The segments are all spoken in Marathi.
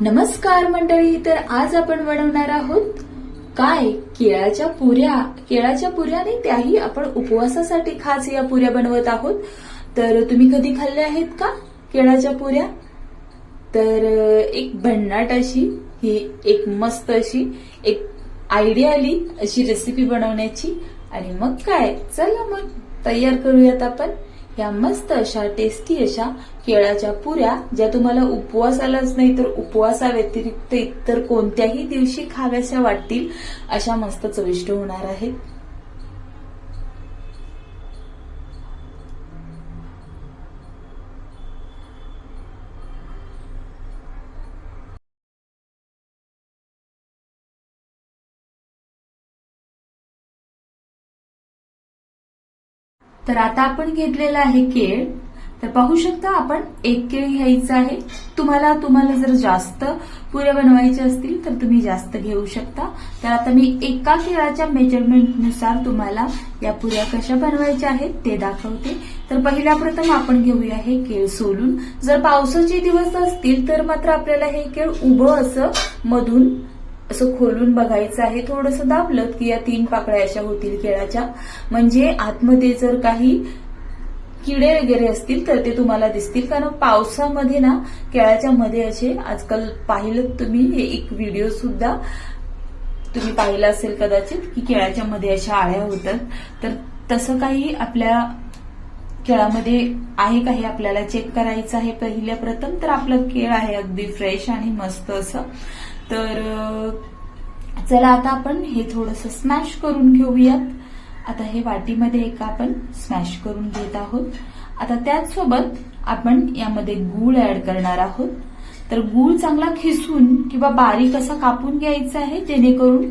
नमस्कार मंडळी तर आज आपण बनवणार आहोत काय? केळाच्या पुऱ्या. केळाच्या पुऱ्या नाही त्याही आपण उपवासासाठी खास या पुऱ्या बनवत आहोत. तर तुम्ही कधी खाल्ल्या आहेत का केळाच्या पुऱ्या? तर एक भन्नाट अशी ही एक मस्त अशी एक आयडिया आली अशी रेसिपी बनवण्याची. आणि मग काय? चला मग तयार करूयात आपण. या मस्त अशा टेस्टी अशा केळाच्या पुऱ्या ज्या तुम्हाला उपवासालाच नाही तर उपवासा व्यतिरिक्त इतर कोणत्याही दिवशी खाव्याशा वाटतील अशा मस्त चविष्ट होणार आहेत. तर आता आपण घेतलेला आहे केळ. तर पाहू शकता आपण एक केळ घ्यायचं आहे. तुम्हाला तुम्हाला जर जास्त पुऱ्या बनवायच्या असतील तर तुम्ही जास्त घेऊ शकता. तर आता मी एका केळाच्या मेजरमेंटनुसार तुम्हाला या पुऱ्या कशा बनवायच्या आहेत ते दाखवते. तर पहिल्या प्रथम आपण घेऊया हे केळ सोलून. जर पावसाचे दिवस असतील तर मात्र आपल्याला हे केळ उभं असं मधून असं खोलून बघायचं आहे. थोडंसं दाबलं की या तीन पाकळ्या अशा होतील केळाच्या. म्हणजे आतमध्ये जर काही किडे वगैरे असतील तर ते तुम्हाला दिसतील. कारण पावसामध्ये ना केळाच्या मध्ये असे आजकाल पाहिलं तुम्ही हे एक व्हिडिओ सुद्धा तुम्ही पाहिला असेल कदाचित की केळाच्या मध्ये अशा आळ्या होतात. तर तसं काही आपल्या केळामध्ये आहे का हे आपल्याला चेक करायचं आहे? पहिल्या प्रथम तर आपलं केळ आहे अगदी फ्रेश आणि मस्त असं. तर चला आता आपण हे थोडंसं स्मॅश करून घेऊयात. आता हे वाटीमध्ये एक आपण स्मॅश करून घेत आहोत. आता त्याचसोबत आपण यामध्ये गूळ ऍड करणार आहोत. तर गूळ चांगला खिसून किंवा बारीक असा कापून घ्यायचा आहे जेणेकरून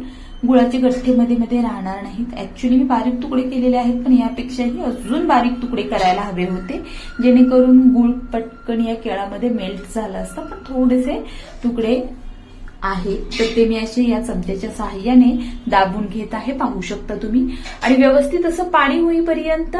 गुळाचे गठ्ठे मध्ये मध्ये राहणार नाहीत. ऍक्च्युली मी बारीक तुकडे केलेले आहेत पण यापेक्षाही अजून बारीक तुकडे करायला हवे होते जेणेकरून गुळ पटकन या केळामध्ये मेल्ट झालं असतं. पण थोडेसे तुकडे आहे. तर ते मी असे या चमच्याच्या सहाय्याने दाबून घेत आहे पाहू शकता तुम्ही. आणि व्यवस्थित असं पाणी होईपर्यंत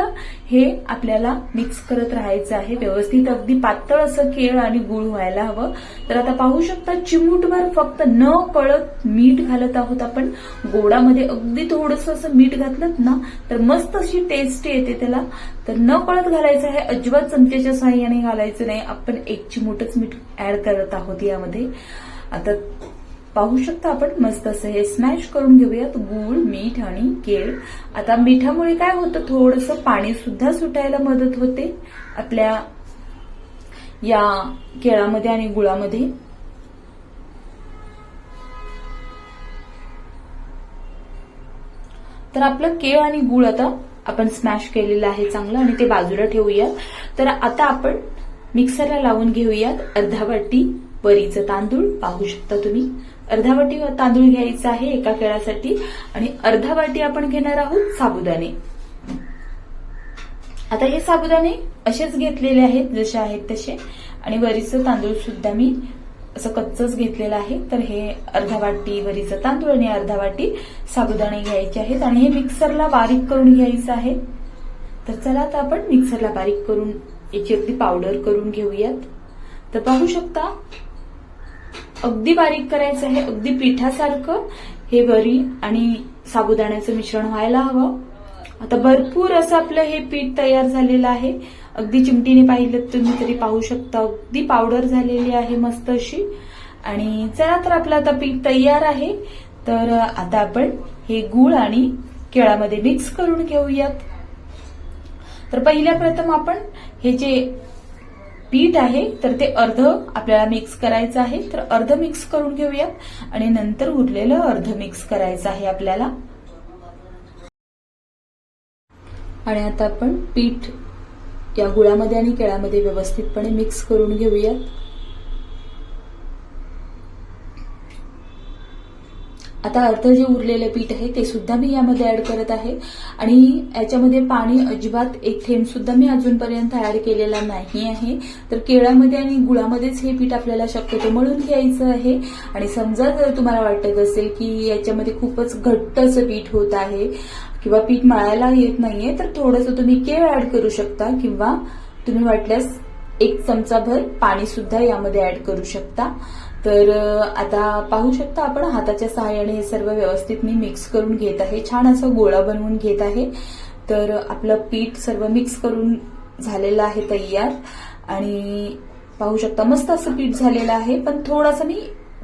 हे आपल्याला मिक्स करत राहायचं आहे. व्यवस्थित अगदी पातळ असं केळ आणि गुळ व्हायला हवं. तर आता पाहू शकता चिमूटभर फक्त न कळत मीठ घालत आहोत आपण. गोडामध्ये अगदी थोडंसं असं मीठ घातलं ना तर मस्त अशी टेस्ट येते त्याला. तर न कळत घालायचं आहे अजिबात चमच्याच्या सहाय्याने घालायचं नाही. आपण एक चिमूटच मीठ ऍड करत आहोत यामध्ये. आता पाहू शकता आपण मस्त असं हे स्मॅश करून घेऊयात गूळ मीठ आणि केळ. आता मिठामुळे काय होतं? थोडंसं पाणी सुद्धा सुटायला मदत होते आपल्या या केळामध्ये आणि गुळामध्ये. तर आपलं केळ आणि गुळ आता आपण स्मॅश केलेलं आहे चांगलं आणि ते बाजूला ठेवूया तर आता आपण मिक्सरला लावून घेऊयात अर्धा वाटी वरीचं तांदूळ पाहू शकता तुम्ही. अर्धा वाटी तांदूळ घ्यायचा आहे एका केळासाठी आणि अर्धा वाटी आपण घेणार आहोत साबुदाणे. आता हे साबुदाणे असेच घेतलेले आहेत जसे आहेत तसे. आणि वरीचं तांदूळ सुद्धा मी असं कच्चच घेतलेलं आहे. तर हे अर्धा वाटी वरीचं तांदूळ आणि अर्धा वाटी साबुदाणे घ्यायचे आहेत. आणि हे मिक्सरला बारीक करून घ्यायचं आहे. तर चला आता आपण मिक्सरला बारीक करून याची अगदी पावडर करून घेऊयात. तर पाहू शकता अगदी बारीक करायचं आहे अगदी पिठासारखं हे वरी आणि साबुदाण्याचं मिश्रण व्हायला हवं. आता भरपूर असं आपलं हे पीठ तयार झालेलं आहे. अगदी चिमटीने पाहिलं तुम्ही तरी पाहू शकता. अगदी पावडर झालेली आहे मस्त अशी. आणि चला तर आपलं आता पीठ तयार आहे. तर आता आपण हे गूळ आणि केळामध्ये मिक्स करून घेऊयात. तर पहिल्या प्रथम आपण हे जे पीठ आहे तर ते अर्ध आपल्याला मिक्स करायचं आहे. तर अर्ध मिक्स करून घेऊयात. आणि नंतर उरलेलं अर्ध मिक्स करायचं आहे आपल्याला. आणि आता आपण पीठ या गुळामध्ये आणि केळामध्ये व्यवस्थितपणे मिक्स करून घेऊयात. आता अर्ध जे उरलेलं पीठ आहे ते सुद्धा मी यामध्ये ऍड करत आहे. आणि याच्यामध्ये पाणी अजिबात एक थेंब सुद्धा मी अजूनपर्यंत ऍड केलेला नाही आहे. तर केळामध्ये आणि गुळामध्येच हे पीठ आपल्याला शक्यतो मळून घ्यायचं आहे. आणि समजा जर तुम्हाला वाटत असेल की याच्यामध्ये खूपच घट्ट असं पीठ होत आहे किंवा पीठ मळायला येत नाहीये तर थोडंसं तुम्ही केळ ऍड करू शकता किंवा तुम्ही वाटल्यास एक चमचाभर पाणी सुद्धा यामध्ये ऍड करू शकता. तर आता पाहू शकता आपण हाताच्या सहाय्याने हे सर्व व्यवस्थित मी मिक्स करून घेत आहे. छान असं गोळा बनवून घेत आहे. तर आपलं पीठ सर्व मिक्स करून झालेलं आहे तयार. आणि पाहू शकता मस्त असं पीठ झालेलं आहे. पण थोडंसं मी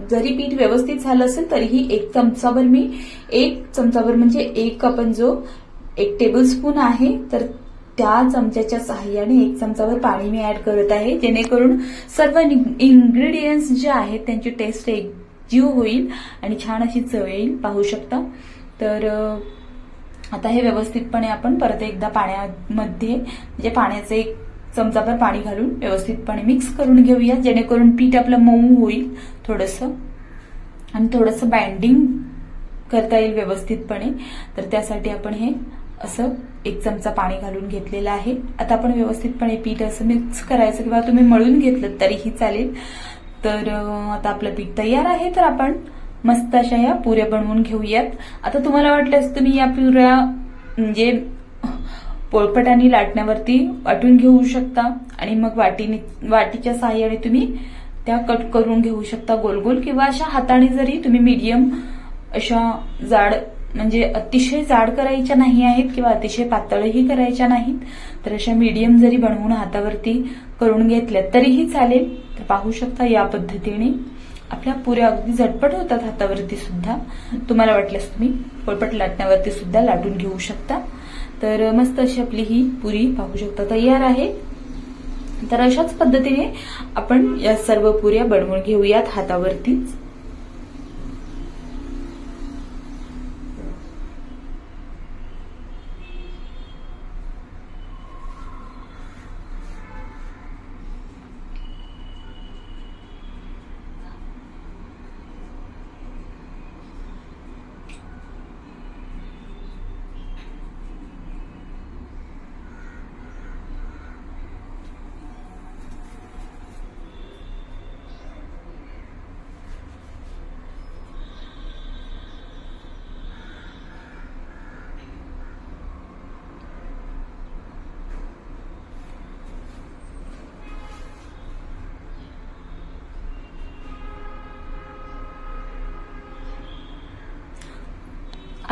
जरी पीठ व्यवस्थित झालं असेल तरीही एक चमचाभर मी एक चमचाभर म्हणजे एक आपण जो एक टेबल स्पून आहे. तर त्या चमच्याच्या सहाय्याने एक चमचाभर पाणी मी ऍड करत आहे. जेणेकरून सर्व इन्ग्रेडियंट्स जे आहेत त्यांची टेस्ट एकजीव होईल आणि छान अशी चव येईल. पाहू शकता. तर आता हे व्यवस्थितपणे आपण परत एकदा पाण्यामध्ये म्हणजे पाण्याचे एक चमचाभर पाणी घालून व्यवस्थितपणे मिक्स करून घेऊया. जेणेकरून पीठ आपलं मऊ होईल थोडंसं. आणि थोडंसं बाइंडिंग करता येईल व्यवस्थितपणे. तर त्यासाठी आपण हे असं एक चमचा पाणी घालून घेतलेलं आहे. आता आपण व्यवस्थितपणे पीठ असं मिक्स करायचं किंवा तुम्ही मळून घेतलं तरीही चालेल. तर आता आपलं पीठ तयार आहे तर आपण मस्त अशा या पुऱ्या बनवून घेऊयात. आता तुम्हाला वाटल्यास तुम्ही या पुऱ्या म्हणजे पोळपटाने लाटण्यावरती वाटून घेऊ शकता आणि मग वाटीने वाटीच्या सहाय्याने तुम्ही त्या कट करून घेऊ शकता गोल गोल किंवा अशा हाताने जरी तुम्ही मीडियम अशा जाड म्हणजे अतिशय जाड करायच्या नाही आहेत किंवा अतिशय पातळही करायच्या नाहीत. तर अशा मीडियम जरी बनवून हातावरती करून घेतल्या तरीही चालेल. तर पाहू शकता या पद्धतीने. आपल्या पुऱ्या अगदी झटपट होतात हातावरती सुद्धा. तुम्हाला वाटल्यास तुम्ही पोळपट लाटण्यावरती सुद्धा लाटून घेऊ शकता. तर मस्त अशी आपली ही पुरी पाहू शकता तयार आहे. तर अशाच पद्धतीने आपण या सर्व पुऱ्या बनवून घेऊयात हातावरतीच.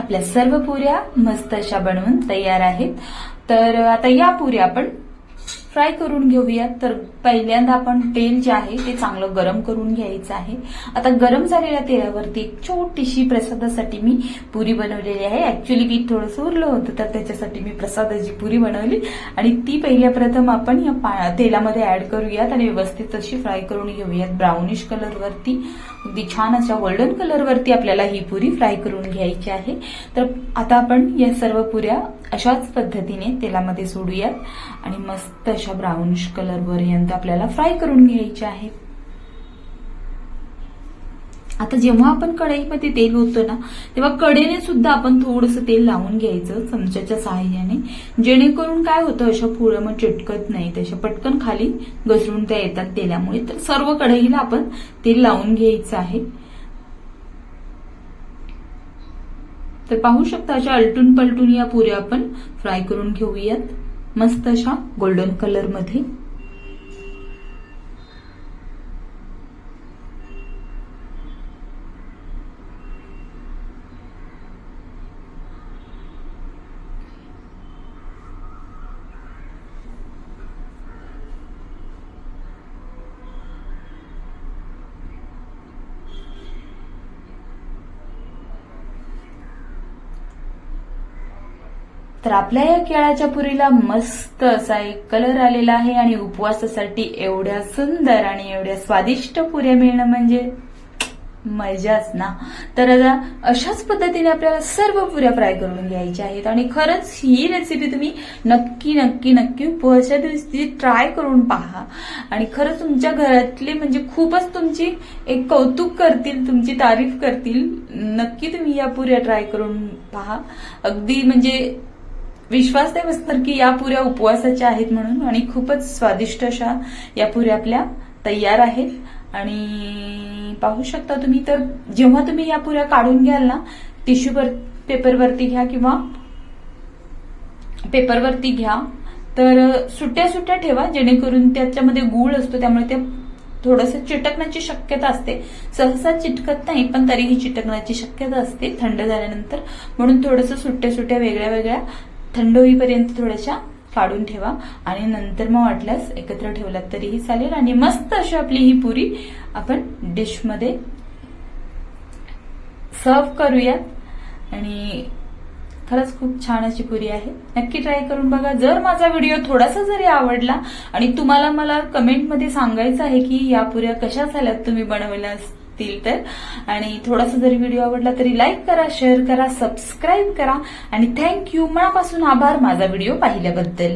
आपल्या सर्व पुऱ्या मस्त अशा बनवून तयार आहेत. तर आता या पुऱ्या आपण फ्राय करून घेऊयात. तर पहिल्यांदा आपण तेल जे आहे ते चांगलं गरम करून घ्यायचं आहे. आता गरम झालेल्या तेलावरती एक छोटीशी प्रसादासाठी मी पुरी बनवलेली आहे. ऍक्च्युली पीठ थोडंसं उरलं होतं तर त्याच्यासाठी मी प्रसादाची पुरी बनवली. आणि ती पहिल्या प्रथम आपण या पा- तेलामध्ये ऍड करूयात आणि व्यवस्थित अशी फ्राय करून घेऊयात. ब्राउनिश कलरवरती अगदी छान अशा गोल्डन कलरवरती आपल्याला ही पुरी फ्राय करून घ्यायची आहे. तर आता आपण या सर्व पुऱ्या अशाच पद्धतीने तेलामध्ये सोडूयात आणि मस्त अशा ब्राऊनिश कलरपर्यंत आपल्याला फ्राय करून घ्यायच्या आहेत. आता जेव्हा आपण कढईमध्ये तेल होतं ना तेव्हा कडेने सुद्धा आपण थोडंसं तेल लावून घ्यायचं चमच्याच्या सहाय्याने जेणेकरून काय होतं अशा पुऱ्या मग चिटकत नाही तशा पटकन खाली घसरून त्या येतात तेलामुळे. तर सर्व कढईला आपण तेल लावून घ्यायचं आहे. तर पाहू शकता अशा अलटून पलटून या पुऱ्या आपण फ्राय करून घेऊयात. मस्त अशा गोल्डन कलरमध्ये तर आपल्या या केळाच्या पुरीला मस्त असा एक कलर आलेला आहे आणि उपवासासाठी एवढ्या सुंदर आणि एवढ्या स्वादिष्ट पुऱ्या मिळणं म्हणजे मजाच ना. तर आता अशाच पद्धतीने आपल्याला सर्व पुऱ्या फ्राय करून घ्यायच्या आहेत आणि खरंच ही रेसिपी तुम्ही नक्की नक्की नक्की उपवासाच्या दिवशी ट्राय करून पहा. आणि खरंच तुमच्या घरातले म्हणजे खूपच तुमची एक कौतुक करतील तुमची तारीफ करतील. नक्की तुम्ही या पुऱ्या ट्राय करून पहा. अगदी म्हणजे विश्वास नाही बसणार की या पुऱ्या उपवासाच्या आहेत म्हणून आणि खूपच स्वादिष्ट अशा या पुऱ्या आपल्या तयार आहेत. आणि पाहू शकता तुम्ही तर जेव्हा तुम्ही या पुऱ्या काढून घ्याल ना टिश्यू पेपरवरती घ्या किंवा पेपरवरती घ्या तर सुट्ट्या सुट्ट्या ठेवा जेणेकरून त्याच्यामध्ये गूळ असतो त्यामुळे ते थोडंसं चिटकण्याची शक्यता असते. सहसा चिटकत नाही पण तरीही चिटकण्याची शक्यता असते थंड झाल्यानंतर. म्हणून थोडंसं सुट्ट्या सुट्ट्या वेगळ्या वेगळ्या थंड होईपर्यंत थोड्याशा काढून ठेवा. आणि नंतर मग वाटल्यास एकत्र ठेवलात तरीही चालेल. आणि मस्त अशी आपली ही पुरी आपण डिशमध्ये सर्व करूयात. आणि खरंच खूप छान अशी पुरी आहे. नक्की ट्राय करून बघा. जर माझा व्हिडिओ थोडासा जरी आवडला आणि तुम्हाला मला कमेंटमध्ये सांगायचं आहे की या पुऱ्या कशा झाल्यात तुम्ही बनवल्या असतील तर. आणि थोडासा जरी व्हिडिओ आवडला तरी लाईक करा शेअर करा सबस्क्राईब करा. आणि थँक्यू मनापासून आभार माझा व्हिडिओ पाहिल्याबद्दल.